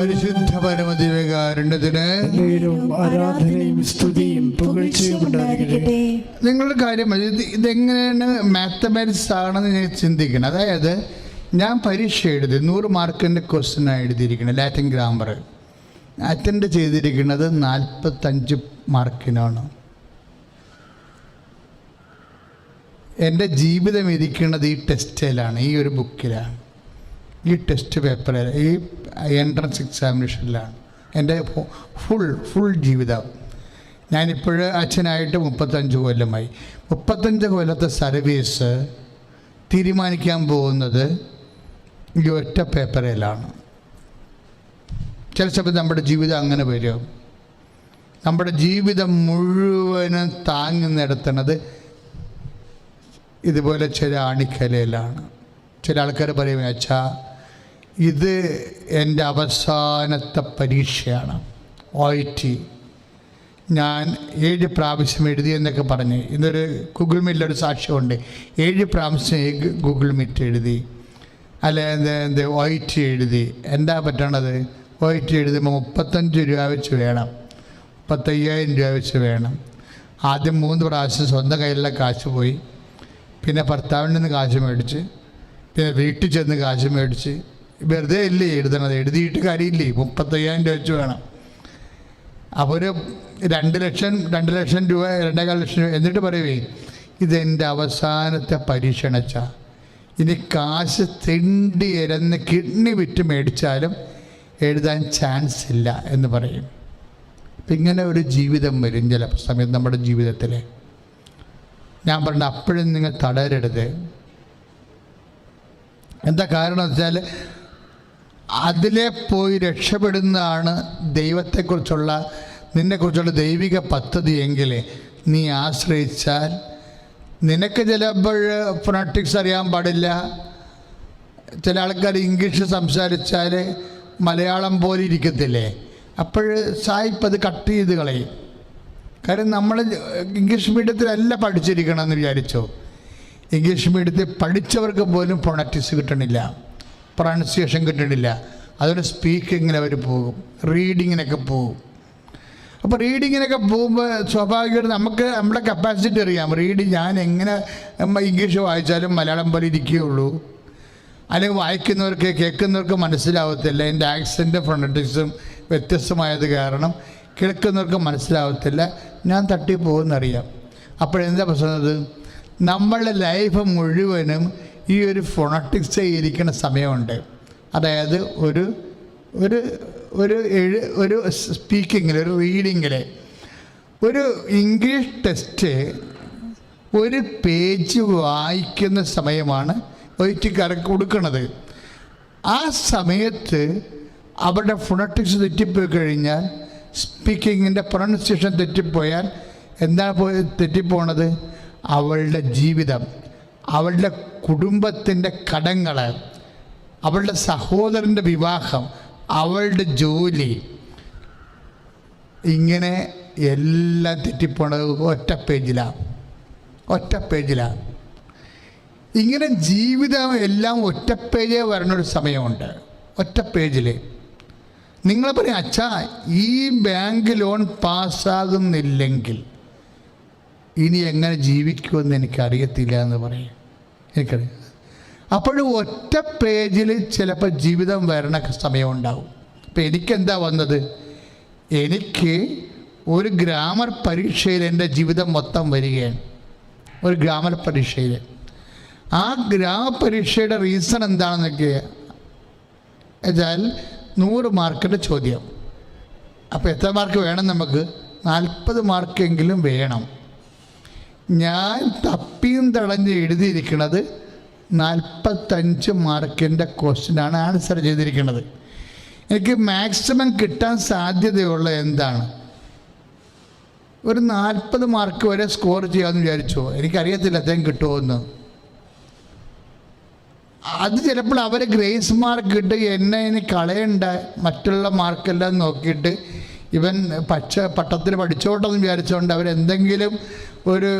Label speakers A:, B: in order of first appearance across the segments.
A: പരിശുദ്ധ പരമദിവകാരുണ്യത്തിന്
B: എന്നേരും ആരാധനയും സ്തുതിയും
A: നിങ്ങളുടെ കാര്യം ഇതെങ്ങനെയാണ് മാത്തമാറ്റിക്സ് ആണെന്ന് ഞാൻ ചിന്തിക്കണം. അതായത് ഞാൻ പരീക്ഷ എഴുതി നൂറ് മാർക്കിന്റെ ക്വസ്റ്റ്യനാണ് എഴുതിയിരിക്കുന്നത് ലാറ്റിൻ ഗ്രാമർ അറ്റൻഡ് ചെയ്തിരിക്കുന്നത് നാൽപ്പത്തഞ്ച് മാർക്കിനാണ്. എന്റെ ജീവിതം ഇരിക്കുന്നത് ഈ ടെസ്റ്റിലാണ് ഈ ഒരു ബുക്കിലാണ് ഈ ടെസ്റ്റ് പേപ്പറിൽ ഈ എൻട്രൻസ് എക്സാമിനേഷനിലാണ് എന്റെ ഫുൾ ഫുൾ ജീവിതം. ഞാനിപ്പോൾ അച്ഛനായിട്ട് മുപ്പത്തഞ്ച് കൊല്ലമായി. മുപ്പത്തഞ്ച് കൊല്ലത്തെ സർവീസ് തീരുമാനിക്കാൻ പോകുന്നത് ഈ ഒറ്റ പേപ്പറിലാണ് ചില സമയത്ത് നമ്മുടെ ജീവിതം അങ്ങനെ വരും. നമ്മുടെ ജീവിതം മുഴുവനും താങ്ങി നിർത്തുന്നത് ഇതുപോലെ ചില അണിക്കലയിലാണ് ചില ആൾക്കാർ പറയും അച്ഛാ ഇത് എന്റെ അവസാനത്തെ പരീക്ഷയാണ്. ഒ ടി ഞാൻ ഏഴ് പ്രാവശ്യം എഴുതി എന്നൊക്കെ പറഞ്ഞ്. ഇന്നൊരു ഗൂഗിൾ മീറ്റിലൊരു സാക്ഷ്യമുണ്ട്. ഏഴ് പ്രാവശ്യം ഗൂഗിൾ മീറ്റ് എഴുതി. അല്ലെ എന്ത് ഒ ടി എഴുതി. എന്താ പറ്റണത്? ഒ ടി എഴുതുമ്പോൾ മുപ്പത്തഞ്ച് രൂപ വെച്ച് വേണം. മുപ്പത്തയ്യായിരം രൂപ വെച്ച് വേണം. ആദ്യം മൂന്ന് പ്രാവശ്യം സ്വന്തം കയ്യിലുള്ള കാശ് പോയി. പിന്നെ ഭർത്താവിന്റെ നിന്ന് കാശ് മേടിച്ച്. പിന്നെ വീട്ടിൽ ചെന്ന് കാശ് മേടിച്ച്. വെറുതെ ഇല്ലേ എഴുതണത്? എഴുതിയിട്ട് കാര്യമില്ലേ? മുപ്പത്തയ്യായിരം രൂപ വെച്ച് വേണം. അപ്പോൾ ഒരു രണ്ട് ലക്ഷം രണ്ട് ലക്ഷം രൂപ രണ്ടേകാൽ ലക്ഷം രൂപ എന്നിട്ട് പറയുവേ ഇതെന്റെ അവസാനത്തെ പരീക്ഷണച്ച. ഇനി കാശ് തിണ്ടി ഇരന്ന് കിഡ്നി വിറ്റ് മേടിച്ചാലും എഴുതാൻ ചാൻസ് ഇല്ല എന്ന് പറയും. അപ്പം ഇങ്ങനെ ഒരു ജീവിതം വരും ചില സമയത്ത് നമ്മുടെ ജീവിതത്തിൽ ഞാൻ പറഞ്ഞ അപ്പോഴും നിങ്ങൾ തളരരുത്. എന്താ കാരണം വെച്ചാൽ അതിലെ പോയി രക്ഷപ്പെടുന്നതാണ് ദൈവത്തെക്കുറിച്ചുള്ള നിന്നെക്കുറിച്ചുള്ള ദൈവിക പദ്ധതി എങ്കിൽ നീ ആശ്രയിച്ചാൽ. നിനക്ക് ചിലപ്പോൾ ഫൊണറ്റിക്സ് അറിയാൻ പാടില്ല. ചില ആൾക്കാർ ഇംഗ്ലീഷ് സംസാരിച്ചാൽ മലയാളം പോലെ ഇരിക്കത്തില്ലേ? അപ്പോൾ സായിപ്പ് അത് കട്ട് ചെയ്ത് കളയും. കാര്യം നമ്മൾ ഇംഗ്ലീഷ് മീഡിയത്തിലല്ല പഠിച്ചിരിക്കണമെന്ന് വിചാരിച്ചു? ഇംഗ്ലീഷ് മീഡിയത്തിൽ പഠിച്ചവർക്ക് പോലും ഫൊണറ്റിക്സ് കിട്ടണില്ല. പ്രൊണൗൺസിയേഷൻ കിട്ടുന്നില്ല അതുകൊണ്ട് സ്പീക്കിങ്ങിന് അവർ പോകും. റീഡിങ്ങിനൊക്കെ പോകും. അപ്പോൾ റീഡിങ്ങിനൊക്കെ പോകുമ്പോൾ സ്വാഭാവികമായിട്ട് നമുക്ക് നമ്മുടെ കപ്പാസിറ്റി അറിയാം. റീഡ് ഞാൻ എങ്ങനെ നമ്മൾ ഇംഗ്ലീഷ് വായിച്ചാലും മലയാളം പോലെ ഇരിക്കുകയുള്ളൂ. അല്ലെങ്കിൽ വായിക്കുന്നവർക്ക് കേൾക്കുന്നവർക്ക് മനസ്സിലാവത്തില്ല. എന്റെ ആക്സെന്റും ഫ്രണ്ടിക്സും വ്യത്യസ്തമായത് കാരണം കേൾക്കുന്നവർക്ക് മനസ്സിലാവത്തില്ല. ഞാൻ തട്ടിപ്പോകുമെന്നറിയാം. അപ്പോഴെന്താ പ്രശ്നം നമ്മളുടെ ലൈഫ് മുഴുവനും ഈ ഒരു ഫൊണറ്റിക്സ് ഇരിക്കുന്ന സമയമുണ്ട്. അതായത് ഒരു ഒരു ഒരു എഴു ഒരു സ്പീക്കിങ്ങിൽ ഒരു റീഡിങ്ങിൽ ഒരു ഇംഗ്ലീഷ് ടെസ്റ്റ് ഒരു പേജ് വായിക്കുന്ന സമയമാണ് വൈറ്റിക്കാരൊക്കെ കൊടുക്കുന്നത് ആ സമയത്ത് അവരുടെ ഫുണറ്റിക്സ് തെറ്റിപ്പോയി കഴിഞ്ഞാൽ സ്പീക്കിങ്ങിന്റെ പ്രൊണൗൺസിയേഷൻ തെറ്റിപ്പോയാൽ എന്താണ് പോയി തെറ്റിപ്പോണത്? അവളുടെ ജീവിതം. അവളുടെ കുടുംബത്തിന്റെ കടങ്ങൾ അവളുടെ സഹോദരന്റെ വിവാഹം അവളുടെ ജോലി. ഇങ്ങനെ എല്ലാം തെറ്റിപ്പോണത് ഒറ്റ പേജിലാണ് ഒറ്റ പേജിലാണ് ഇങ്ങനെ ജീവിതം എല്ലാം ഒറ്റ പേജേ വരണൊരു സമയമുണ്ട്. ഒറ്റ പേജിൽ നിങ്ങൾ പറയും അച്ഛാ ഈ ബാങ്ക് ലോൺ പാസ്സാകുന്നില്ലെങ്കിൽ ഇനി എങ്ങനെ ജീവിക്കുമെന്ന് എനിക്കറിയത്തില്ല എന്ന് പറയും. എനിക്കറിയാം അപ്പോഴും ഒറ്റ പേജിൽ ചിലപ്പോൾ ജീവിതം വരണ സമയമുണ്ടാവും. അപ്പം എനിക്കെന്താ വന്നത്? എനിക്ക് ഒരു ഗ്രാമർ പരീക്ഷയിൽ എന്റെ ജീവിതം മൊത്തം വരികയാണ്. ഒരു ഗ്രാമർ പരീക്ഷയിൽ. ആ ഗ്രാമപരീക്ഷയുടെ റീസൺ എന്താണെന്നൊക്കെ വെച്ചാൽ നൂറ് മാർക്കിന്റെ ചോദ്യം. അപ്പോൾ എത്ര മാർക്ക് വേണം നമുക്ക്? നാൽപ്പത് മാർക്കെങ്കിലും വേണം. ഞാൻ തപ്പിയും തടഞ്ഞ് എഴുതിയിരിക്കുന്നത് നാൽപ്പത്തഞ്ച് മാർക്കിന്റെ ക്വസ്റ്റ്യനാണ് ആൻസർ ചെയ്തിരിക്കുന്നത്. എനിക്ക് മാക്സിമം കിട്ടാൻ സാധ്യതയുള്ള എന്താണ്? ഒരു നാൽപ്പത് മാർക്ക് വരെ സ്കോർ ചെയ്യാമെന്ന് വിചാരിച്ചോ? എനിക്കറിയത്തില്ല അദ്ദേഹം കിട്ടുമോ അത് ചിലപ്പോൾ അവർ ഗ്രേസ് മാർക്ക് ഇട്ട് എന്നെ ഇനി കളയണ്ട മറ്റുള്ള മാർക്കെല്ലാം നോക്കിയിട്ട് ഇവൻ പക്ഷ പട്ടത്തിൽ പഠിച്ചോട്ടെന്ന് വിചാരിച്ചുകൊണ്ട് അവരെന്തെങ്കിലും ഒരു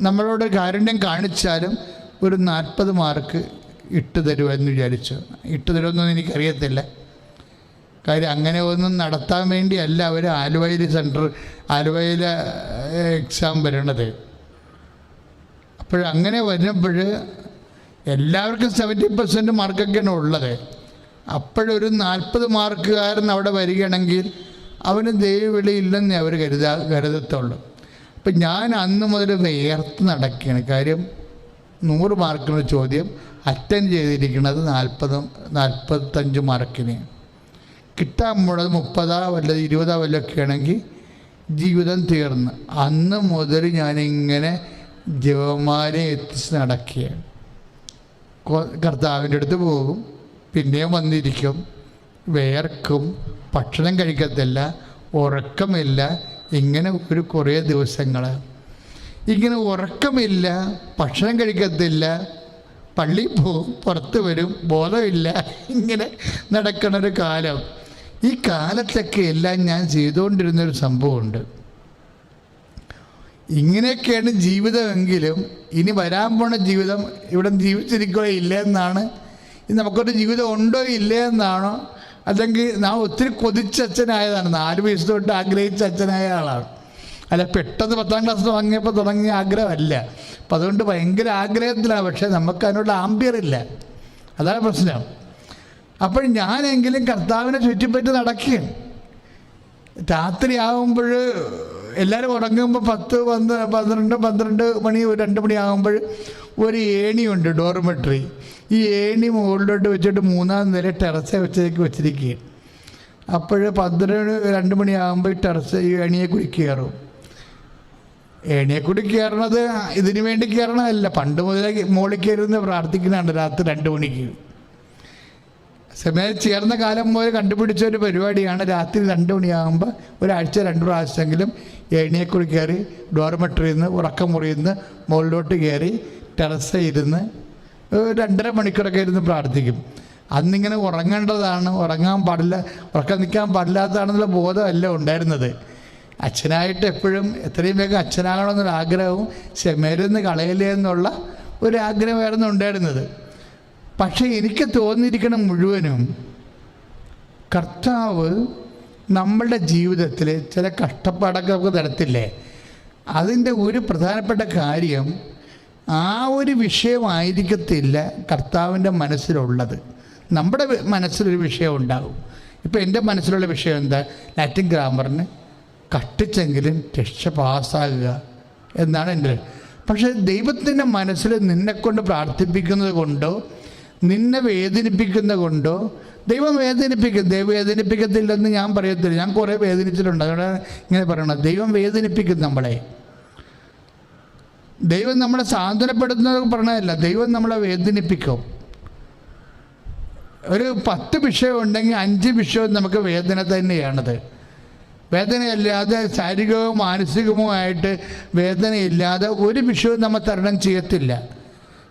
A: നമ്മളോട് കാരുണ്യം കാണിച്ചാലും ഒരു നാൽപ്പത് മാർക്ക് ഇട്ട് തരുമെന്ന് വിചാരിച്ചു. ഇട്ട് തരുമെന്നൊന്നും എനിക്കറിയത്തില്ല. കാര്യം അങ്ങനെ ഒന്നും നടത്താൻ വേണ്ടിയല്ല അവർ ആലുവയിൽ സെന്റർ ആലുവയിൽ എക്സാം വരണത്. അപ്പോഴങ്ങനെ വരുമ്പോൾ എല്ലാവർക്കും സെവന്റി പെർസെന്റ് മാർക്കൊക്കെയാണ് ഉള്ളത്. അപ്പോഴൊരു നാൽപ്പത് മാർക്കുകാരൻ അവിടെ വരികയാണെങ്കിൽ അവന് ദൈവവിളി ഇല്ലെന്നേ അവർ കരുതാ കരുതത്തുള്ളൂ. അപ്പം ഞാൻ അന്ന് മുതൽ വേർത്ത് നടക്കുകയാണ്. കാര്യം നൂറ് മാർക്കിന് ചോദ്യം അറ്റൻഡ് ചെയ്തിരിക്കുന്നത് നാൽപ്പത് നാൽപ്പത്തഞ്ച് മാർക്കിന്. കിട്ടാൻ പോണത് മുപ്പതാ വല്ലത് ഇരുപതാ വല്ലതൊക്കെ ആണെങ്കിൽ ജീവിതം തീർന്ന്. അന്ന് മുതൽ ഞാനിങ്ങനെ ജവമാരെ എത്തിച്ച് നടക്കുകയാണ് കർത്താവിന്റെ അടുത്ത് പോകും. പിന്നെയും വന്നിരിക്കും. വേർക്കും. ഭക്ഷണം കഴിക്കത്തില്ല. ഉറക്കമില്ല. ഇങ്ങനെ ഒരു കുറേ ദിവസങ്ങൾ ഇങ്ങനെ ഉറക്കമില്ല. ഭക്ഷണം കഴിക്കത്തില്ല. പള്ളി പോവും പുറത്ത് വരും. ബോധമില്ല. ഇങ്ങനെ നടക്കണ ഒരു കാലം. ഈ കാലത്തൊക്കെ എല്ലാം ഞാൻ ചെയ്തുകൊണ്ടിരുന്നൊരു സംഭവമുണ്ട്. ഇങ്ങനെയൊക്കെയാണ് ജീവിതമെങ്കിലും ഇനി വരാൻ പോണ ജീവിതം ഇവിടെ ജീവിച്ചിരിക്കുകയില്ല എന്നാണ് ഇനി നമുക്കൊരു ജീവിതം ഉണ്ടോ ഇല്ലേ എന്നാണോ? അല്ലെങ്കിൽ നാം ഒത്തിരി കൊതിച്ച അച്ഛനായതാണ് നാല് വയസ്സ് തൊട്ട് ആഗ്രഹിച്ച അച്ഛനായ ആളാണ്. അല്ല പെട്ടെന്ന് പത്താം ക്ലാസ് വാങ്ങിയപ്പോൾ തുടങ്ങിയ ആഗ്രഹമല്ല. അപ്പം അതുകൊണ്ട് ഭയങ്കര ആഗ്രഹത്തിലാണ്. പക്ഷേ നമുക്ക് അതിനുള്ള ആംബിയറില്ല അതാണ് പ്രശ്നം. അപ്പോൾ ഞാനെങ്കിലും കർത്താവിനെ ചുറ്റിപ്പറ്റി നടക്കുകയാണ്. രാത്രിയാകുമ്പോൾ എല്ലാവരും ഉറങ്ങുമ്പോൾ പത്ത് പന്ത് പന്ത്രണ്ട് പന്ത്രണ്ട് മണി രണ്ട് മണിയാകുമ്പോൾ ഒരു ഏണിയുണ്ട് ഡോർമെട്രി. ഈ ഏണി മുകളിലോട്ട് വെച്ചിട്ട് മൂന്നാം നില ടെറസ് വെച്ചേക്ക് വെച്ചിരിക്കുകയാണ്. അപ്പോൾ പന്ത്രണ്ട് രണ്ട് മണിയാകുമ്പോൾ ഈ ടെറസ് ഈ ഏണിയെ കൂടി കയറും. ഏണിയെ കൂടി കയറണത് ഇതിനു വേണ്ടി കയറണതല്ല. പണ്ട് മുതലേ മുകളിൽ കയറുന്ന പ്രാർത്ഥിക്കുന്നതാണ് രാത്രി രണ്ട് മണിക്ക്. സമയം ചേർന്ന കാലം മുതൽ കണ്ടുപിടിച്ച ഒരു പരിപാടിയാണ് രാത്രി രണ്ട് മണിയാകുമ്പോൾ ഒരാഴ്ച രണ്ട് പ്രാവശ്യമെങ്കിലും ഏണിയെക്കുറി കയറി ഡോർമെട്രിയിൽ നിന്ന് ഉറക്കമുറിയിൽ നിന്ന് മുകളിലോട്ട് കയറി ടെറസ് ഇരുന്ന് രണ്ടര മണിക്കൂറൊക്കെ ഇരുന്ന് പ്രാർത്ഥിക്കും. അന്നിങ്ങനെ ഉറങ്ങേണ്ടതാണ് ഉറങ്ങാൻ പാടില്ല ഉറക്കം നിൽക്കാൻ പാടില്ലാത്തതാണെന്നുള്ള ബോധമല്ല ഉണ്ടായിരുന്നത്. അച്ഛനായിട്ട് എപ്പോഴും എത്രയും വേഗം അച്ഛനാകണമെന്നൊരു ആഗ്രഹവും ചെമരുന്ന് കളയില്ലേ എന്നുള്ള ഒരു ആഗ്രഹമായിരുന്നു ഉണ്ടായിരുന്നത്. പക്ഷേ എനിക്ക് തോന്നിയിരിക്കണം മുഴുവനും കർത്താവ് നമ്മളുടെ ജീവിതത്തിൽ ചില കഷ്ടപ്പാടൊക്കെ നമുക്ക് തരത്തില്ലേ? അതിന്റെ ഒരു പ്രധാനപ്പെട്ട കാര്യം ആ ഒരു വിഷയമായിരിക്കത്തില്ല കർത്താവിന്റെ മനസ്സിലുള്ളത്. നമ്മുടെ മനസ്സിലൊരു വിഷയം ഉണ്ടാകും. ഇപ്പോൾ എന്റെ മനസ്സിലുള്ള വിഷയം എന്താ? ലാറ്റിൻ ഗ്രാമറിന് കട്ടിച്ചെങ്കിലും രക്ഷ പാസ്സാകുക എന്നാണ് എന്റെ പക്ഷേ ദൈവത്തിന്റെ മനസ്സിൽ നിന്നെക്കൊണ്ട് പ്രാർത്ഥിപ്പിക്കുന്നത് കൊണ്ടോ നിന്നെ വേദനിപ്പിക്കുന്ന കൊണ്ടോ ദൈവം വേദനിപ്പിക്കും ദൈവം വേദനിപ്പിക്കത്തില്ലെന്ന് ഞാൻ പറയത്തില്ല. ഞാൻ കുറേ വേദനിച്ചിട്ടുണ്ട്. അതുകൊണ്ട് ഇങ്ങനെ പറയണം ദൈവം വേദനിപ്പിക്കും നമ്മളെ. ദൈവം നമ്മളെ സാന്ത്വനപ്പെടുത്തുന്നത് പറഞ്ഞതല്ല ദൈവം നമ്മളെ വേദനിപ്പിക്കും. ഒരു പത്ത് വിഷയം ഉണ്ടെങ്കിൽ അഞ്ച് വിഷയവും നമുക്ക് വേദന തന്നെയാണത്. വേദനയല്ലാതെ ശാരീരികവും മാനസികമോ ആയിട്ട് വേദനയില്ലാതെ ഒരു വിഷയവും നമ്മൾ തരണം ചെയ്യത്തില്ല.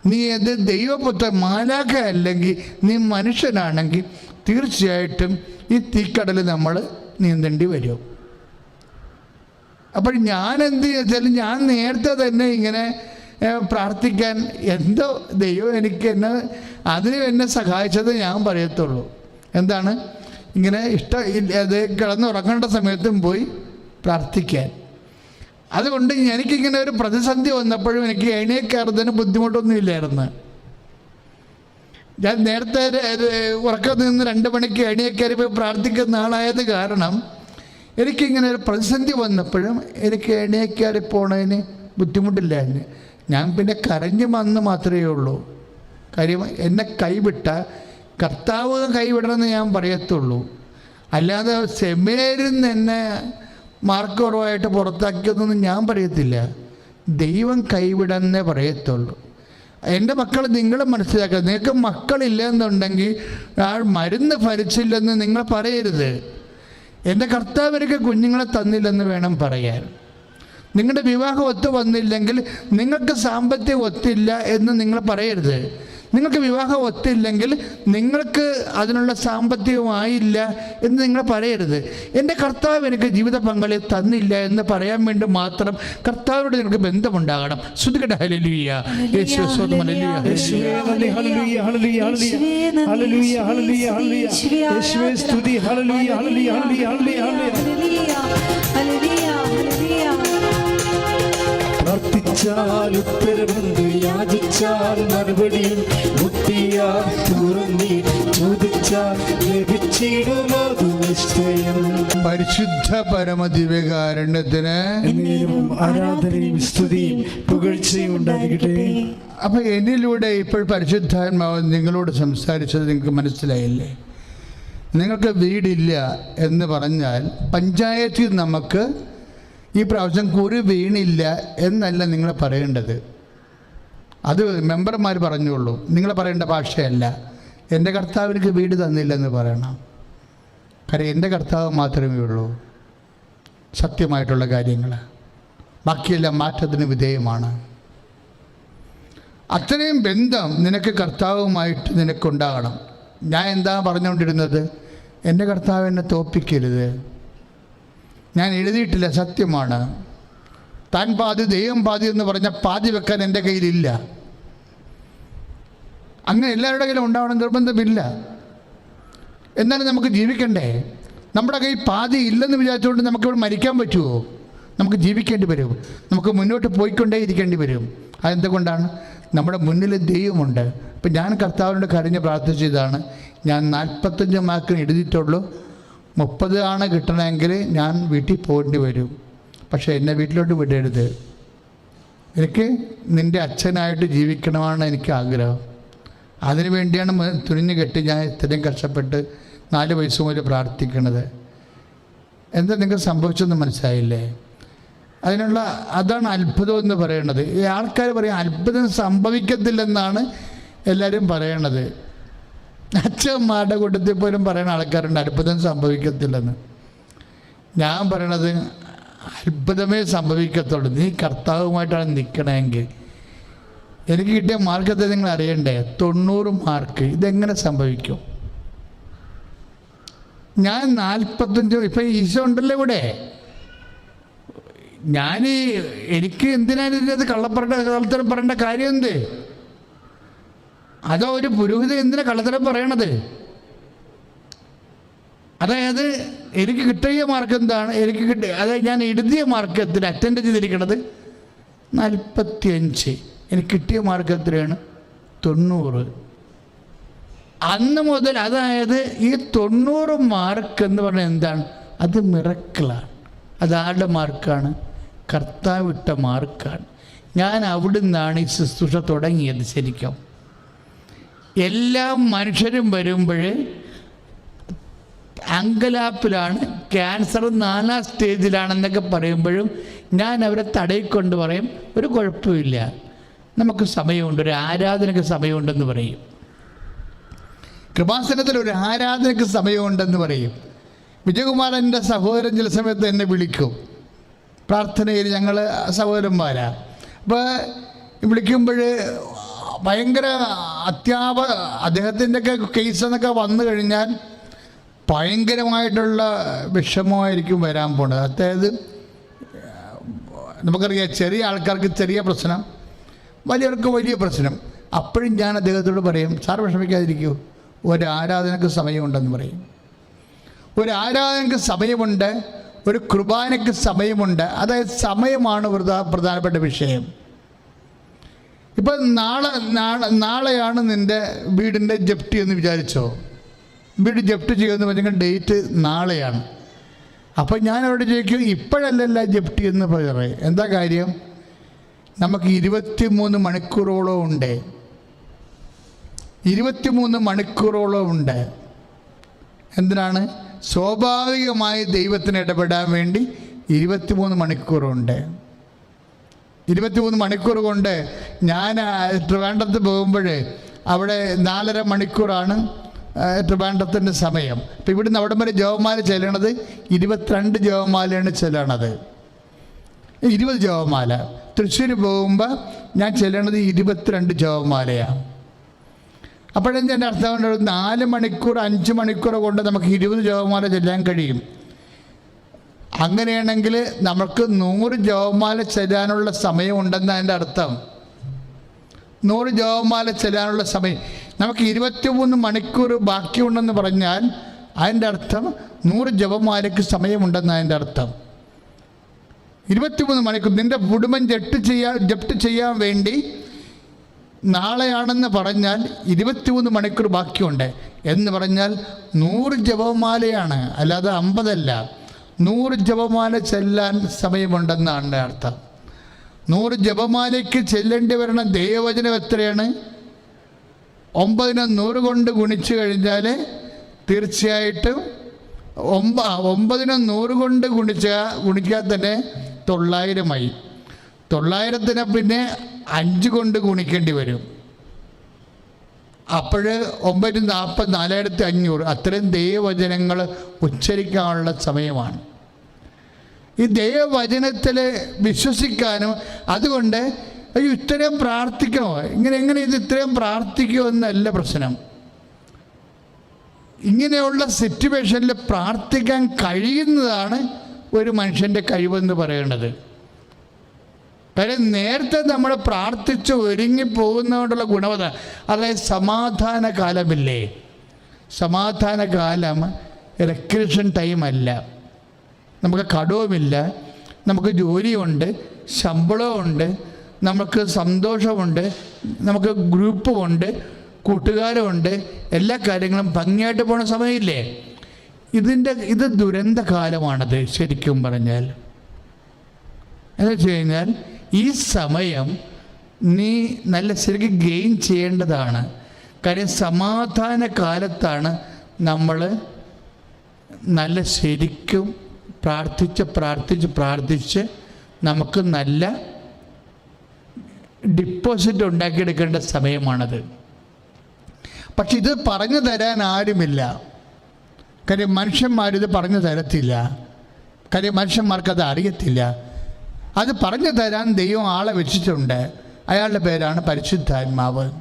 A: നീ അത് ദൈവപുത്ര മാലാഖ അല്ലെങ്കിൽ നീ മനുഷ്യനാണെങ്കിൽ തീർച്ചയായിട്ടും ഈ തീക്കടൽ നമ്മൾ നീന്തേണ്ടി വരും. അപ്പോൾ ഞാൻ എന്ത് വെച്ചാൽ ഞാൻ നേരത്തെ തന്നെ ഇങ്ങനെ പ്രാർത്ഥിക്കാൻ എന്തോ ദൈവം എനിക്ക് എന്നെ അതിന് എന്നെ സഹായിച്ചത് ഞാൻ പറയത്തുള്ളൂ. എന്താണ്? ഇങ്ങനെ ഇഷ്ടം അത് കിടന്നുറങ്ങേണ്ട സമയത്തും പോയി പ്രാർത്ഥിക്കാൻ. അതുകൊണ്ട് എനിക്കിങ്ങനെ ഒരു പ്രതിസന്ധി വന്നപ്പോഴും എനിക്ക് എണീ കയറുന്നതിന് ബുദ്ധിമുട്ടൊന്നും ഇല്ലായിരുന്നു ഞാൻ നേരത്തെ ര- ര- ഉറക്കം നിന്ന് രണ്ട് മണിക്ക് എണിയെ കയറി പോയി പ്രാർത്ഥിക്കുന്ന ആളായത് കാരണം എനിക്കിങ്ങനെ ഒരു പ്രതിസന്ധി വന്നപ്പോഴും എനിക്ക് എണീക്കാതെ പോണതിന് ബുദ്ധിമുട്ടില്ലായിരുന്നു ഞാൻ പിന്നെ കരഞ്ഞു വന്ന് മാത്രമേ ഉള്ളൂ. കാര്യം എന്നെ കൈവിട്ട കർത്താവ് കൈവിടണമെന്ന് ഞാൻ പറയത്തുള്ളൂ. അല്ലാതെ സെമിനേരിൽ നിന്ന് എന്നെ മാർക്ക് കുറവായിട്ട് പുറത്താക്കിയതൊന്നും ഞാൻ പറയത്തില്ല. ദൈവം കൈവിടന്നേ പറയത്തുള്ളൂ. എന്റെ മക്കൾ നിങ്ങൾ മനസ്സിലാക്കുക നിങ്ങൾക്ക് മക്കളില്ല എന്നുണ്ടെങ്കിൽ ആ മരുന്ന് ഫലിച്ചില്ലെന്ന് നിങ്ങൾ പറയരുത്. എന്റെ കർത്താവ് എനിക്ക് കുഞ്ഞുങ്ങളെ തന്നില്ലെന്ന് വേണം പറയാൻ. നിങ്ങളുടെ വിവാഹം ഒത്തു വന്നില്ലെങ്കിൽ നിങ്ങൾക്ക് സാമ്പത്തികം ഒത്തില്ല എന്ന് നിങ്ങൾ പറയരുത്. നിങ്ങൾക്ക് വിവാഹം ഒത്തില്ലെങ്കിൽ നിങ്ങൾക്ക് അതിനുള്ള സാമ്പത്തികമായില്ല എന്ന് നിങ്ങൾ പറയരുത്. എന്റെ കർത്താവ് എനിക്ക് ജീവിത പങ്കാളി തന്നില്ല എന്ന് പറയാൻ വേണ്ടി മാത്രം കർത്താവിനോട് നിങ്ങൾക്ക് ബന്ധമുണ്ടാകണം. ശ്രുതികട ഹലിയ യേശു ഹല്ലേലൂയ.
B: ഹല്ലേലൂയ. പ്രാർത്ഥിച്ചാൽ ഉത്തരമുണ്ട് യാചിച്ചാൽ മറുപടിയും മുട്ടിയാൽ തുറന്നി ചോദിച്ചാൽ ലഭിച്ചിടുമതു നിശ്ചയം.
A: പരിശുദ്ധ പരമദിവ്യകാരുണ്യത്തിന്
B: ആരാധനയും സ്തുതിയും പുകഴ്ചയും ഉണ്ടായിരിക്കട്ടെ
A: അപ്പൊ എന്നിലൂടെ ഇപ്പോൾ പരിശുദ്ധാത്മാവ് നിങ്ങളോട് സംസാരിച്ചത് നിങ്ങൾക്ക് മനസ്സിലായില്ലേ? നിങ്ങൾക്ക് വീടില്ല എന്ന് പറഞ്ഞാൽ പഞ്ചായത്തിൽ നമുക്ക് ഈ പ്രാവശ്യം കുറി വീണില്ല എന്നല്ല നിങ്ങൾ പറയേണ്ടത്. അത് മെമ്പർമാർ പറഞ്ഞോളൂ നിങ്ങൾ പറയേണ്ട ഭാഷയല്ല. എന്റെ കർത്താവിനക്ക് വീട് തന്നില്ലെന്ന് പറയണം. കാര്യം എന്റെ കർത്താവ് മാത്രമേ ഉള്ളൂ. സത്യമായിട്ടുള്ള കാര്യങ്ങൾ. ബാക്കിയെല്ലാം മാറ്റത്തിന് വിധേയമാണ്. അത്രയും ബന്ധം നിനക്ക് കർത്താവുമായിട്ട് നിനക്കുണ്ടാകണം. ഞാൻ എന്താ പറഞ്ഞുകൊണ്ടിരുന്നത്? എന്റെ കർത്താവ് എന്നെ തോപ്പിക്കരുത് ഞാൻ എഴുതിയിട്ടില്ല സത്യമാണ്. താൻ പാതി ദൈവം പാതി എന്ന് പറഞ്ഞ പാതി വെക്കാൻ എന്റെ കയ്യിലില്ല. അങ്ങനെ എല്ലാവരുടെ കയ്യിലും ഉണ്ടാവണം നിർബന്ധമില്ല. എന്നാലും നമുക്ക് ജീവിക്കണ്ടേ? നമ്മുടെ കയ്യിൽ പാതി ഇല്ലെന്ന് വിചാരിച്ചുകൊണ്ട് നമുക്കിവിടെ മരിക്കാൻ പറ്റുമോ നമുക്ക് ജീവിക്കേണ്ടി വരും. നമുക്ക് മുന്നോട്ട് പോയിക്കൊണ്ടേ ഇരിക്കേണ്ടി വരും. അതെന്തുകൊണ്ടാണ്? നമ്മുടെ മുന്നിൽ ദൈവമുണ്ട്. അപ്പം ഞാൻ കർത്താവിനോട് കരഞ്ഞ് പ്രാർത്ഥിച്ചതാണ്. ഞാൻ നാൽപ്പത്തഞ്ച് മാർക്കിന് എഴുതിയിട്ടുള്ളൂ. മുപ്പത് ആണ് കിട്ടണമെങ്കിൽ ഞാൻ വീട്ടിൽ പോകേണ്ടി വരും. പക്ഷേ എന്നെ വീട്ടിലോട്ട് വിടരുത്. എനിക്ക് നിന്റെ അച്ഛനായിട്ട് ജീവിക്കണമെന്നാണ് എനിക്ക് ആഗ്രഹം. അതിനു വേണ്ടിയാണ് തുനിഞ്ഞ് കെട്ടി ഞാൻ ഇത്രയും കഷ്ടപ്പെട്ട് നാല് വയസ്സ് മുതൽ പ്രാർത്ഥിക്കണത്. എന്താ നിങ്ങൾക്ക് സംഭവിച്ചെന്ന് മനസ്സിലായില്ലേ? അതിനുള്ള അതാണ് അത്ഭുതം എന്ന് പറയുന്നത് ഈ ആൾക്കാർ പറയും അത്ഭുതം സംഭവിക്കത്തില്ലെന്നാണ് എല്ലാവരും പറയണത്. അച്ഛന്മാരുടെ കൂട്ടത്തിൽ പോലും പറയുന്ന ആൾക്കാരുണ്ട് അത്ഭുതം സംഭവിക്കത്തില്ലെന്ന്. ഞാൻ പറയണത് അത്ഭുതമേ സംഭവിക്കത്തുള്ളൂ. നീ കർത്താവുമായിട്ടാണ് നിൽക്കണമെങ്കിൽ എനിക്ക് കിട്ടിയ മാർക്കത്തെ നിങ്ങൾ അറിയണ്ടേ? തൊണ്ണൂറ് മാർക്ക് ഇതെങ്ങനെ സംഭവിക്കും? ഞാൻ നാൽപ്പത്തഞ്ച് ഇപ്പം ഈശോ ഉണ്ടല്ലോ ഇവിടെ. ഞാൻ എനിക്ക് എന്തിനാണ് ഇതിനകത്ത് കള്ളപ്പറേണ്ട കള്ളത്തരം പറയേണ്ട കാര്യം എന്ത്? അതോ ഒരു പുരോഹിത എന്തിനാ കള്ളത്തരം പറയണത്? അതായത് എനിക്ക് കിട്ടിയ മാർക്ക് എന്താണ്? എനിക്ക് കിട്ടിയ അതായത് ഞാൻ എഴുതിയ മാർക്ക് എത്ര അറ്റൻഡ് ചെയ്തിരിക്കണത്? നാൽപ്പത്തിയഞ്ച് എനിക്ക് കിട്ടിയ മാർക്ക് എത്രയാണ്? തൊണ്ണൂറ്. അന്ന് മുതൽ അതായത് ഈ തൊണ്ണൂറ് മാർക്ക് എന്ന് പറഞ്ഞാൽ എന്താണ്? അത് മിറക്കിളാണ് അത് ആരുടെ മാർക്കാണ് കർത്താവിട്ട മാർക്കാണ് ഞാൻ അവിടുന്നാണ് ഈ ശുശ്രൂഷ തുടങ്ങിയത് ശരിക്കും. എല്ലാ മനുഷ്യരും വരുമ്പോൾ അങ്കലാപ്പിലാണ് ക്യാൻസർ നാലാം സ്റ്റേജിലാണെന്നൊക്കെ പറയുമ്പോഴും ഞാൻ അവരെ തടയിക്കൊണ്ട് പറയും ഒരു കുഴപ്പമില്ല. നമുക്ക് സമയമുണ്ട്. ഒരു ആരാധനയ്ക്ക് സമയമുണ്ടെന്ന് പറയും. കൃപാസനത്തിൽ ഒരു ആരാധനയ്ക്ക് സമയമുണ്ടെന്ന് പറയും. വിജയകുമാരന്റെ സഹോദരൻ ചില സമയത്ത് എന്നെ വിളിക്കും. പ്രാർത്ഥനയിൽ ഞങ്ങൾ സഹോദരന്മാരാണ് അപ്പോൾ വിളിക്കുമ്പോൾ ഭയങ്കര അത്യാപ കേസ് എന്നൊക്കെ വന്നു കഴിഞ്ഞാൽ ഭയങ്കരമായിട്ടുള്ള വിഷമമായിരിക്കും വരാൻ പോണത്. അതായത് നമുക്കറിയാം ചെറിയ ആൾക്കാർക്ക് ചെറിയ പ്രശ്നം വലിയവർക്ക് വലിയ പ്രശ്നം. അപ്പോഴും ഞാൻ അദ്ദേഹത്തോട് പറയും സാർ വിഷമിക്കാതിരിക്കൂ. ഒരു ആരാധനക്ക് സമയമുണ്ടെന്ന് പറയും. ഒരു ആരാധനക്ക് സമയമുണ്ട് ഒരു കുർബാനയ്ക്ക് സമയമുണ്ട്. അതായത് സമയമാണ് പ്രധാ പ്രധാനപ്പെട്ട വിഷയം. ഇപ്പം നാളെ നാളെ നാളെയാണ് നിന്റെ വീടിന്റെ ജപ്തി എന്ന് വിചാരിച്ചോ? വീട് ജപ്തി ചെയ്യുമെന്ന് പറഞ്ഞെങ്കിൽ ഡേറ്റ് നാളെയാണ്. അപ്പോൾ ഞാൻ അവിടെ ചോദിക്കും ഇപ്പോഴല്ലല്ല ജപ്തി എന്ന് പറയേ. എന്താ കാര്യം? നമുക്ക് ഇരുപത്തി മൂന്ന് മണിക്കൂറോളം ഉണ്ട്. ഇരുപത്തിമൂന്ന് മണിക്കൂറോളം ഉണ്ട്. എന്തിനാണ്? സ്വാഭാവികമായി ദൈവത്തിന് ഇടപെടാൻ വേണ്ടി ഇരുപത്തിമൂന്ന് മണിക്കൂറുണ്ട്. ഇരുപത്തിമൂന്ന് മണിക്കൂർ കൊണ്ട് ഞാൻ ട്രിവാൻഡ്രത്ത് പോകുമ്പോൾ അവിടെ നാലര മണിക്കൂറാണ് ട്രിവാൻഡ്രത്തിന്റെ സമയം. അപ്പം ഇവിടുന്ന് അവിടം വരെ ജോവമാല ചെല്ലണത് ഇരുപത്തിരണ്ട് ജോവമാലയാണ് ചെല്ലണത്. ഇരുപത് ജോവമാല തൃശ്ശൂർ പോകുമ്പോൾ ഞാൻ ചെല്ലണത് ഇരുപത്തിരണ്ട് ജോവമാലയാണ് അപ്പോഴെന്താ എന്റെ അർത്ഥം? നാല് മണിക്കൂർ അഞ്ച് മണിക്കൂർ കൊണ്ട് നമുക്ക് ഇരുപത് ജോബമാല ചെല്ലാൻ കഴിയും. അങ്ങനെയാണെങ്കിൽ നമുക്ക് നൂറ് ജപമാല ചെല്ലാനുള്ള സമയമുണ്ടെന്ന് അതിന്റെ അർത്ഥം. നൂറ് ജപമാല ചെല്ലാനുള്ള സമയം. നമുക്ക് ഇരുപത്തിമൂന്ന് മണിക്കൂർ ബാക്കിയുണ്ടെന്ന് പറഞ്ഞാൽ അതിന്റെ അർത്ഥം നൂറ് ജപമാലയ്ക്ക് സമയമുണ്ടെന്ന് അതിന്റെ അർത്ഥം. ഇരുപത്തിമൂന്ന് മണിക്കൂർ നിന്റെ കുടുംബം ജപ്റ്റ് ചെയ്യാൻ ജപ്റ്റ് ചെയ്യാൻ വേണ്ടി നാളെയാണെന്ന് പറഞ്ഞാൽ ഇരുപത്തിമൂന്ന് മണിക്കൂർ ബാക്കിയുണ്ട്. എന്ന് പറഞ്ഞാൽ നൂറ് ജപമാലയാണ്. അല്ലാതെ അമ്പതല്ല. നൂറ് ജപമാല ചെല്ലാൻ സമയമുണ്ടെന്നാണ് അർത്ഥം. നൂറ് ജപമാലയ്ക്ക് ചെല്ലേണ്ടി വരുന്ന ദൈവവചനം എത്രയാണ്? ഒമ്പതിനെ നൂറ് കൊണ്ട് ഗുണിച്ചു കഴിഞ്ഞാൽ തീർച്ചയായിട്ടും ഒമ്പ ഒമ്പതിനെ നൂറ് കൊണ്ട് ഗുണിച്ച ഗുണിക്കാൻ തന്നെ തൊള്ളായിരമായി തൊള്ളായിരത്തിനെ പിന്നെ അഞ്ച് കൊണ്ട് ഗുണിക്കേണ്ടി വരും. അപ്പോൾ ഒമ്പത് നാൽപ്പത് നാലായിരത്തി അഞ്ഞൂറ് അത്രയും ദൈവവചനങ്ങൾ ഉച്ചരിക്കാനുള്ള സമയമാണ്. ഈ ദൈവവചനത്തിൽ വിശ്വസിക്കാനും അതുകൊണ്ട് അയ്യോ ഇത്രയും പ്രാർത്ഥിക്കണോ? ഇങ്ങനെ എങ്ങനെ ഇത് ഇത്രയും പ്രാർത്ഥിക്കുമോ എന്നല്ല പ്രശ്നം. ഇങ്ങനെയുള്ള സിറ്റുവേഷനിൽ പ്രാർത്ഥിക്കാൻ കഴിയുന്നതാണ് ഒരു മനുഷ്യന്റെ കഴിവെന്ന് പറയേണ്ടത്. കാര്യം നേരത്തെ നമ്മൾ പ്രാർത്ഥിച്ച് ഒരുങ്ങി പോകുന്നതുകൊണ്ടുള്ള ഗുണവത അതായത് സമാധാന കാലമില്ലേ സമാധാന കാലം റെക്രീഷൻ ടൈം അല്ല. നമുക്ക് കടവുമില്ല നമുക്ക് ജോലിയുണ്ട് ശമ്പളമുണ്ട് നമുക്ക് സന്തോഷമുണ്ട് നമുക്ക് ഗ്രൂപ്പുമുണ്ട് കൂട്ടുകാരുമുണ്ട് എല്ലാ കാര്യങ്ങളും ഭംഗിയായിട്ട് പോണ സമയമില്ലേ? ഇതിന്റെ ഇത് ദുരന്ത കാലമാണത് ശരിക്കും പറഞ്ഞാൽ. എന്ന് വെച്ച് കഴിഞ്ഞാൽ ഈ സമയം നീ നല്ല ശരിക്കും ഗെയിൻ ചെയ്യേണ്ടതാണ്. കാര്യം സമാധാന കാലത്താണ് നമ്മൾ നല്ല ശരിക്കും പ്രാർത്ഥിച്ച് പ്രാർത്ഥിച്ച് പ്രാർത്ഥിച്ച് നമുക്ക് നല്ല ഡിപ്പോസിറ്റ് ഉണ്ടാക്കിയെടുക്കേണ്ട സമയമാണത്. പക്ഷെ ഇത് പറഞ്ഞു തരാൻ ആരുമില്ല. കാര്യം മനുഷ്യന്മാരിത് പറഞ്ഞു തരത്തില്ല. കാര്യം മനുഷ്യന്മാർക്കത് അറിയത്തില്ല. അത് പറഞ്ഞു തരാൻ ദൈവം ആളെ വെച്ചിട്ടുണ്ട്. അയാളുടെ പേരാണ് പരിശുദ്ധാത്മാവ്.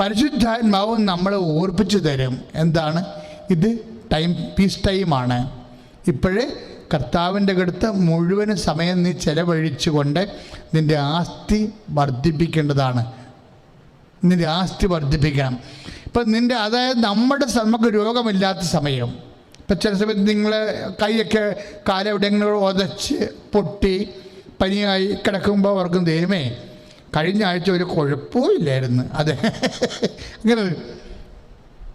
A: പരിശുദ്ധാത്മാവ് നമ്മളെ ഓർപ്പിച്ചു തരും. എന്താണ്? ഇത് ടൈം പീസ് ടൈമാണ് ഇപ്പോഴേ കർത്താവിന്റെ അടുത്ത് മുഴുവൻ സമയം നീ ചെലവഴിച്ചുകൊണ്ട് നിന്റെ ആസ്തി വർദ്ധിപ്പിക്കേണ്ടതാണ്. നിന്റെ ആസ്തി വർദ്ധിപ്പിക്കണം. ഇപ്പം നിന്റെ അതായത് നമ്മുടെ നമുക്ക് രോഗമില്ലാത്ത സമയം. ഇപ്പം ചില സമയത്ത് നിങ്ങൾ കൈയൊക്കെ കാലെവിടെയെങ്കിലും ഉതച്ച് പൊട്ടി പനിയായി കിടക്കുമ്പോൾ അവർക്കും ദൈവമേ കഴിഞ്ഞ ആഴ്ച ഒരു കുഴപ്പവും ഇല്ലായിരുന്നു. അതെ. അങ്ങനെ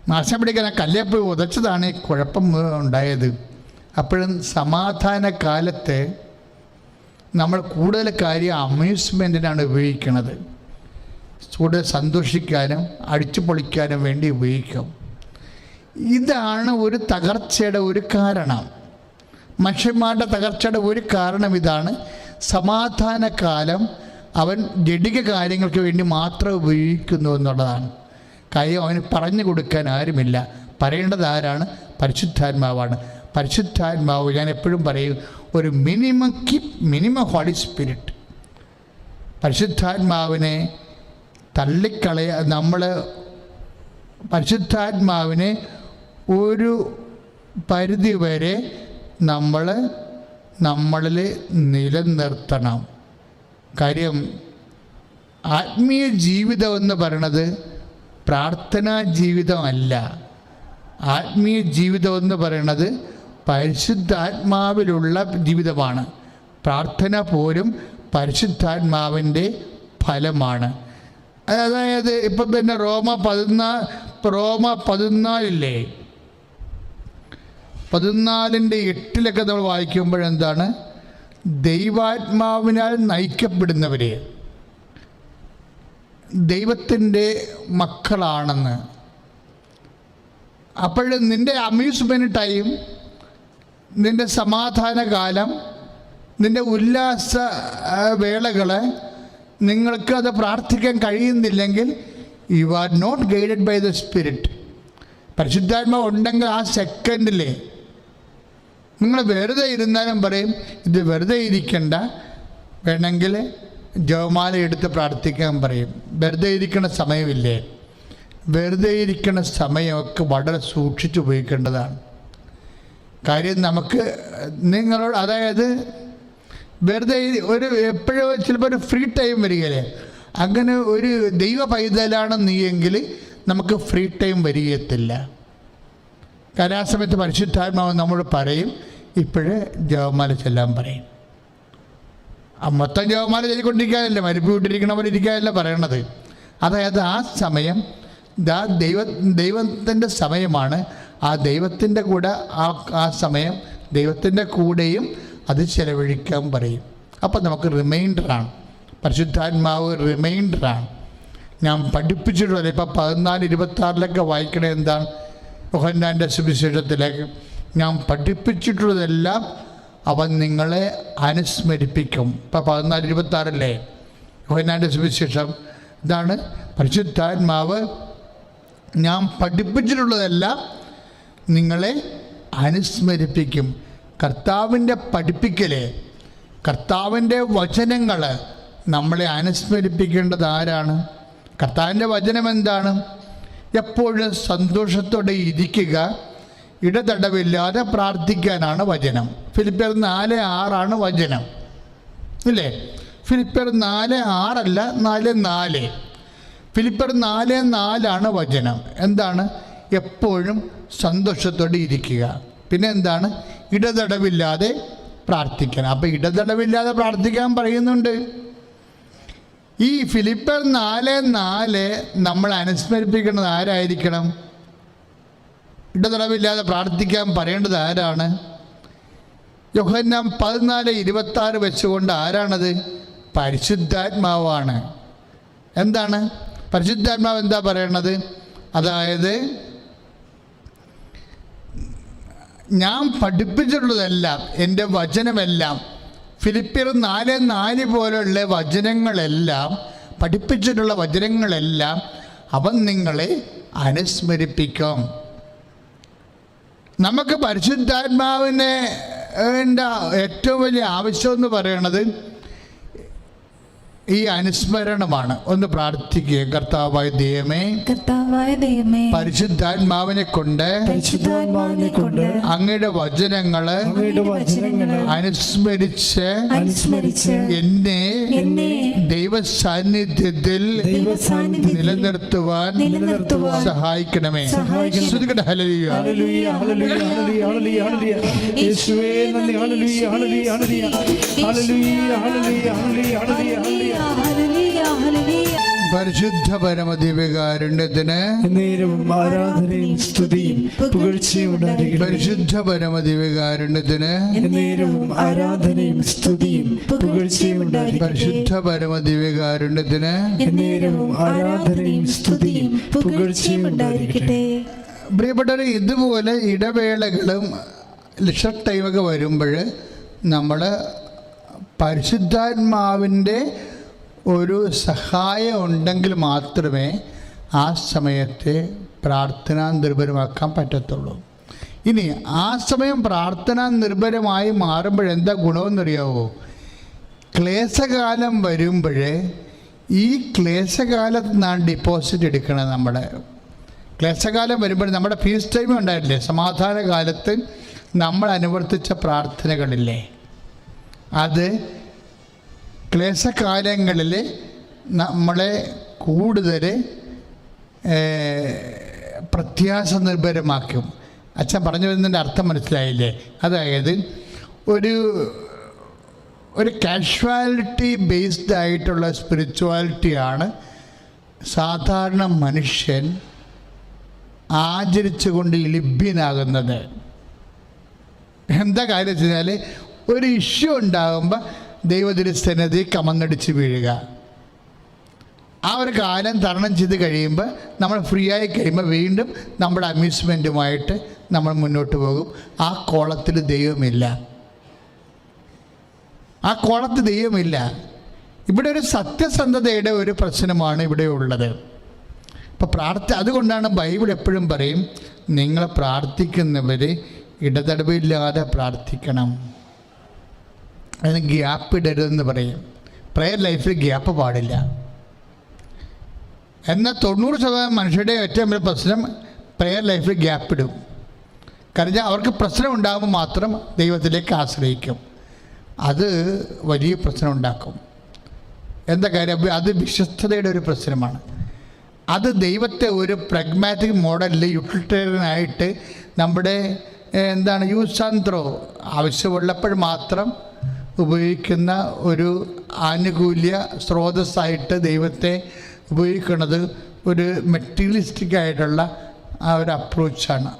A: മാസം പിടിക്കാൻ ആ കല്ലേപ്പ് ഉതച്ചതാണ് ഈ കുഴപ്പം ഉണ്ടായത്. അപ്പോഴും സമാധാന കാലത്ത് നമ്മൾ കൂടുതൽ കാര്യം അമ്യൂസ്മെന്റിനാണ് ഉപയോഗിക്കുന്നത് കൂടുതൽ സന്തോഷിക്കാനും അടിച്ചു പൊളിക്കാനും വേണ്ടി ഉപയോഗിക്കും. ഇതാണ് ഒരു തകർച്ചയുടെ ഒരു കാരണം. മനുഷ്യന്മാരുടെ തകർച്ചയുടെ ഒരു കാരണം ഇതാണ് സമാധാന കാലം അവൻ ജഡിക കാര്യങ്ങൾക്ക് വേണ്ടി മാത്രം ഉപയോഗിക്കുന്നു എന്നുള്ളതാണ്. കാര്യം അവന് പറഞ്ഞു കൊടുക്കാൻ ആരുമില്ല. പറയേണ്ടത് ആരാണ്? പരിശുദ്ധാത്മാവാണ്. പരിശുദ്ധാത്മാവ് ഞാൻ എപ്പോഴും പറയും ഒരു minimum keep minimum holy spirit. പരിശുദ്ധാത്മാവിനെ തള്ളിക്കളയ നമ്മൾ പരിശുദ്ധാത്മാവിനെ ഒരു പരിധി വരെ നമ്മൾ നമ്മളിൽ നിലനിർത്തണം. കാര്യം ആത്മീയ ജീവിതം എന്ന് പറയണത് പ്രാർത്ഥനാ ജീവിതമല്ല. ആത്മീയ ജീവിതം എന്ന് പറയണത് പരിശുദ്ധാത്മാവിലുള്ള ജീവിതമാണ്. പ്രാർത്ഥന പോലും പരിശുദ്ധാത്മാവിന്റെ ഫലമാണ്. അതായത് ഇപ്പം തന്നെ റോമ പതിനാ റോമ പതിനാലില്ലേ? പതിനാലിന്റെ എട്ടിലൊക്കെ നമ്മൾ വായിക്കുമ്പോഴെന്താണ് ദൈവാത്മാവിനാൽ നയിക്കപ്പെടുന്നവരെ. ദൈവത്തിന്റെ മക്കളാണെന്ന്. അപ്പോൾ നിന്റെ അമ്യൂസ്മെന്റ് ടൈം നിന്റെ സമാധാന കാലം നിന്റെ ഉല്ലാസ വേളകൾ നിങ്ങൾക്ക് അത് പ്രാർത്ഥിക്കാൻ കഴിയുന്നില്ലെങ്കിൽ you are not guided by the spirit പരിശുദ്ധാത്മാവ് ഉണ്ടെങ്കിൽ ആ സെക്കൻഡിലേ നിങ്ങൾ വെറുതെ ഇരുന്നാലും പറയും ഇത് വെറുതെ ഇരിക്കണ്ട. വേണമെങ്കിൽ ജവമാല എടുത്ത് പ്രാർത്ഥിക്കാൻ പറയും. വെറുതെ ഇരിക്കുന്ന സമയമില്ലേ? വെറുതെ ഇരിക്കുന്ന സമയമൊക്കെ വളരെ സൂക്ഷിച്ച് ഉപയോഗിക്കേണ്ടതാണ്. കാര്യം നമുക്ക് നിങ്ങളോട് അതായത് വെറുതെ ഒരു എപ്പോഴോ ചിലപ്പോൾ ഒരു ഫ്രീ ടൈം വരികയില്ലേ? അങ്ങനെ ഒരു ദൈവ പൈതലാണ് നീയെങ്കിൽ നമുക്ക് ഫ്രീ ടൈം വരികയത്തില്ല. കാരണം ആ സമയത്ത് പരിശുദ്ധാത്മാവ് നമ്മൾ പറയും ഇപ്പോഴേ ജവമാല ചെല്ലാൻ പറയും. ആ മൊത്തം ജവമാല ചൊല്ലിക്കൊണ്ടിരിക്കാനല്ല? മരുപ്പ് വിട്ടിരിക്കണ പോലെ ഇരിക്കാനല്ല പറയണത്? അതായത് ആ സമയം ദാ ദൈവ ദൈവത്തിന്റെ സമയമാണ്. ആ ദൈവത്തിന്റെ കൂടെ ആ ആ സമയം ദൈവത്തിന്റെ കൂടെയും അത് ചെലവഴിക്കാൻ പറയും. അപ്പം നമുക്ക് റിമൈൻഡറാണ്. പരിശുദ്ധാത്മാവ് റിമൈൻഡറാണ്. ഞാൻ പഠിപ്പിച്ചിട്ടുള്ളത് ഇപ്പം പതിനാല് ഇരുപത്താറിലൊക്കെ വായിക്കണേ എന്താണ്? യോഹന്നാന്റെ സുവിശേഷത്തിലേക്ക്. ഞാൻ പഠിപ്പിച്ചിട്ടുള്ളതെല്ലാം അവൻ നിങ്ങളെ അനുസ്മരിപ്പിക്കും. ഇപ്പം പതിനാല് ഇരുപത്താറല്ലേ? യോഹനാന്റെ സുവിശേഷം. ഇതാണ് പരിശുദ്ധാത്മാവ്. ഞാൻ പഠിപ്പിച്ചിട്ടുള്ളതെല്ലാം നിങ്ങളെ അനുസ്മരിപ്പിക്കും. കർത്താവിന്റെ പഠിപ്പിക്കലേ കർത്താവിന്റെ വചനങ്ങൾ നമ്മളെ അനുസ്മരിപ്പിക്കേണ്ടത് ആരാണ്? കർത്താവിന്റെ വചനം എന്താണ്? എപ്പോഴും സന്തോഷത്തോടെ ഇരിക്കുക. ഇടതടവില്ലാതെ പ്രാർത്ഥിക്കാനാണ് വചനം. ഫിലിപ്പിയർ നാല് ആറാണ് വചനം. ഇല്ലേ? ഫിലിപ്പിയർ നാല് ആറല്ല നാല് നാല്. ഫിലിപ്പർ നാല് നാലാണ് വചനം. എന്താണ്? എപ്പോഴും സന്തോഷത്തോടെ ഇരിക്കുക. പിന്നെ എന്താണ്? ഇടതടവില്ലാതെ പ്രാർത്ഥിക്കണം. അപ്പം ഇടതടവില്ലാതെ പ്രാർത്ഥിക്കാൻ പറയുന്നുണ്ട്. ഈ ഫിലിപ്പർ നാല് നാല് നമ്മൾ അനുസ്മരിപ്പിക്കുന്നത് ആരായിരിക്കണം? ഇടതടവില്ലാതെ പ്രാർത്ഥിക്കാൻ പറയേണ്ടത് ആരാണ്? യോഹന്നാം പതിനാല് ഇരുപത്തി ആറ് വെച്ചുകൊണ്ട് ആരാണത്? പരിശുദ്ധാത്മാവാണ്. എന്താണ്? പരിശുദ്ധാത്മാവ് എന്താ പറയണത്? അതായത് ഞാൻ പഠിപ്പിച്ചിട്ടുള്ളതെല്ലാം എന്റെ വചനമെല്ലാം ഫിലിപ്പിയർ നാല് നാല് പോലെയുള്ള വചനങ്ങളെല്ലാം പഠിപ്പിച്ചിട്ടുള്ള വചനങ്ങളെല്ലാം അവൻ നിങ്ങളെ അനുസ്മരിപ്പിക്കും. നമുക്ക് പരിശുദ്ധാത്മാവിനെ ഏറ്റവും വലിയ ആവശ്യം എന്ന് പറയണത് ഈ അനുസ്മരണമാണ്. ഒന്ന് പ്രാർത്ഥിക്കുക കർത്താവായ ദൈവമേ
C: കർത്താവായ ദൈവമേ
A: പരിശുദ്ധാത്മാവിനെ കൊണ്ട്
B: പരിശുദ്ധാത്മാവിനെ കൊണ്ട്
A: അങ്ങയുടെ വചനങ്ങളെ അനുസ്മരിച്ച്
C: അനുസ്മരിച്ച്
A: എന്നെ ദൈവ സാന്നിധ്യത്തിൽ നിലനിർത്തുവാൻ സഹായിക്കണമേ. സഹായിക്കണം ഹല്ലേലൂയ.
B: ഹല്ലേലൂയ ഹല്ലേലൂയ യേശുവേ ഹല്ലേലൂയ ഹല്ലേലൂയ ഹല്ലേലൂയ.
A: പരിശുദ്ധ പരമദിവ്യകാരുണ്യത്തിന്
B: നേരവും ആരാധനയും സ്തുതിയും പുകഴ്ചയും
A: പരിശുദ്ധ പരമദിവ്യകാരുണ്യത്തിന്
B: നേരവും ആരാധനയും സ്തുതിയും പുകഴ്ചയും
A: പരിശുദ്ധ പരമദിവ്യകാരുണ്യത്തിന്
B: നേരവും ആരാധനയും സ്തുതിയും പുകഴ്ചയും ഉണ്ടായിരിക്കട്ടെ.
A: പ്രിയപ്പെട്ടവർ ഇതുപോലെ ഇടവേളകളും ലക്ഷ ടൈമൊക്കെ വരുമ്പോൾ നമ്മൾ പരിശുദ്ധാത്മാവിന്റെ ഒരു സഹായം ഉണ്ടെങ്കിൽ മാത്രമേ ആ സമയത്തെ പ്രാർത്ഥന നിർഭരമാക്കാൻ പറ്റത്തുള്ളൂ. ഇനി ആ സമയം പ്രാർത്ഥന നിർഭരമായി മാറുമ്പോഴെന്താ ഗുണമെന്നറിയാവോ? ക്ലേശകാലം വരുമ്പോഴേ ഈ ക്ലേശകാലത്ത് നിന്നാണ് ഡിപ്പോസിറ്റ് എടുക്കണത് നമ്മുടെ ക്ലേശകാലം വരുമ്പോൾ നമ്മുടെ ഫീസ് ടൈം ഉണ്ടായിട്ടില്ലേ? സമാധാന കാലത്ത് നമ്മൾ അനുവർത്തിച്ച പ്രാർത്ഥനകളില്ലേ? അത് ക്ലേശകാലങ്ങളിൽ നമ്മളെ കൂടുതൽ പ്രത്യാശ നിർഭരമാക്കും അച്ഛൻ പറഞ്ഞു വരുന്നതിന്റെ അർത്ഥം മനസ്സിലായില്ലേ? അതായത് ഒരു ഒരു കാഷ്വാലിറ്റി ബേസ്ഡ് ആയിട്ടുള്ള സ്പിരിച്വാലിറ്റിയാണ് സാധാരണ മനുഷ്യൻ ആചരിച്ചുകൊണ്ട് ലഭ്യനാകുന്നത് എന്താ കാര്യം വെച്ച് കഴിഞ്ഞാൽ ഒരു ഇഷ്യൂ ഉണ്ടാകുമ്പോൾ ദൈവതിരുസന്നതി കമന്നടിച്ച് വീഴുക. ആ ഒരു കാലം തരണം ചെയ്ത് കഴിയുമ്പോൾ നമ്മൾ ഫ്രീ ആയി കഴിയുമ്പോൾ വീണ്ടും നമ്മുടെ അമ്യൂസ്മെന്റുമായിട്ട് നമ്മൾ മുന്നോട്ട് പോകും. ആ കോളത്തിൽ ദൈവമില്ല. ആ കോളത്ത് ദൈവമില്ല. ഇവിടെ ഒരു സത്യസന്ധതയുടെ ഒരു പ്രശ്നമാണ് ഇവിടെ ഉള്ളത്. ഇപ്പോൾ പ്രാർത്ഥ അതുകൊണ്ടാണ് ബൈബിൾ എപ്പോഴും പറയും നിങ്ങൾ പ്രാർത്ഥിക്കുന്നവർ ഇടതടവില്ലാതെ പ്രാർത്ഥിക്കണം. അതിന് ഗ്യാപ്പ് ഇടരുതെന്ന് പറയും. പ്രയർ ലൈഫിൽ ഗ്യാപ്പ് പാടില്ല. എന്നാൽ തൊണ്ണൂറ് ശതമാനം മനുഷ്യരുടെ ഏറ്റവും വലിയ പ്രശ്നം പ്രയർ ലൈഫിൽ ഗ്യാപ്പ് ഇടും. കാരണം അവർക്ക് പ്രശ്നം ഉണ്ടാകുമ്പോൾ മാത്രം ദൈവത്തിലേക്ക് ആശ്രയിക്കും. അത് വലിയ പ്രശ്നം ഉണ്ടാക്കും. എന്താ കാര്യം? അത് വിശ്വസ്തതയുടെ ഒരു പ്രശ്നമാണ്. അത് ദൈവത്തെ ഒരു പ്രഗ്മാറ്റിക് മോഡലിൽ യൂട്ടിലിറ്റേറിയനായിട്ട് നമ്മുടെ എന്താണ് യൂസ് ആൻഡ് ത്രോ ആവശ്യമുള്ളപ്പോൾ മാത്രം ഉപയോഗിക്കുന്ന ഒരു ആനുകൂല്യ സ്രോതസ്സായിട്ട് ദൈവത്തെ ഉപയോഗിക്കുന്നത് ഒരു മെറ്റീരിയലിസ്റ്റിക് ആയിട്ടുള്ള ആ ഒരു അപ്രോച്ചാണ്.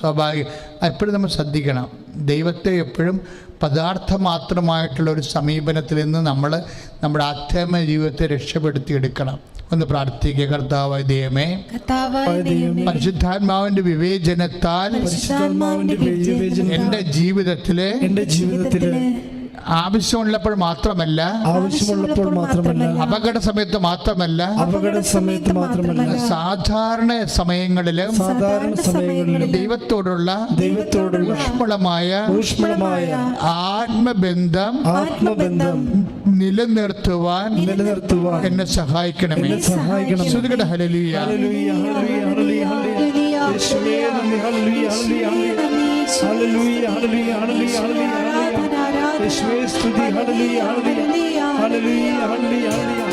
A: സ്വാഭാവിക എപ്പോഴും നമ്മൾ ശ്രദ്ധിക്കണം. ദൈവത്തെ എപ്പോഴും പദാർത്ഥ മാത്രമായിട്ടുള്ള ഒരു സമീപനത്തിൽ നിന്ന് നമ്മൾ നമ്മുടെ ആധ്യാത്മിക ജീവിതത്തെ രക്ഷപ്പെടുത്തിയെടുക്കണം. ഒന്ന് പ്രാർത്ഥിക്കുക. കർത്താവായ ദൈവമേ പരിശുദ്ധാത്മാവിന്റെ വിവേചനത്താൽ
B: എന്റെ വിവേചനം
A: എന്റെ ജീവിതത്തിലെ
B: എന്റെ ജീവിതത്തിൽ
A: ആവശ്യമുള്ളപ്പോൾ മാത്രമല്ല
B: ആവശ്യമുള്ളപ്പോൾ മാത്രമല്ല
A: അപകട സമയത്ത് മാത്രമല്ല
B: അപകട സമയത്ത് മാത്രമല്ല
A: സാധാരണ സമയങ്ങളിലും
B: സാധാരണ സമയങ്ങളിൽ
A: ദൈവത്തോടുള്ള
B: ദൈവത്തോടുള്ള
A: ഊഷ്മളമായ
B: ഊഷ്മളമായ
A: ആത്മബന്ധം
B: ആത്മബന്ധം
A: നിലനിർത്തുവാൻ
B: നിലനിർത്തുവാൻ
A: എന്നെ സഹായിക്കണമേ
B: എന്നെ സഹായിക്കണം
A: ശ്രുതികട ഹല്ലേലൂയ
B: ഹല്ലേലൂയ, ഹല്ലേലൂയ, ഹല്ലേലൂയ, ഹല്ലേലൂയ. യേശുവേ, നന്ദി, ഹല്ലേലൂയ, hallelujah, hallelujah. Hallelujah, hallelujah, hallelujah, hallelujah. യേശുവേ, സ്തുതി ഹല്ലേലൂയ, ഹല്ലേലൂയ. Hallelujah, hallelujah.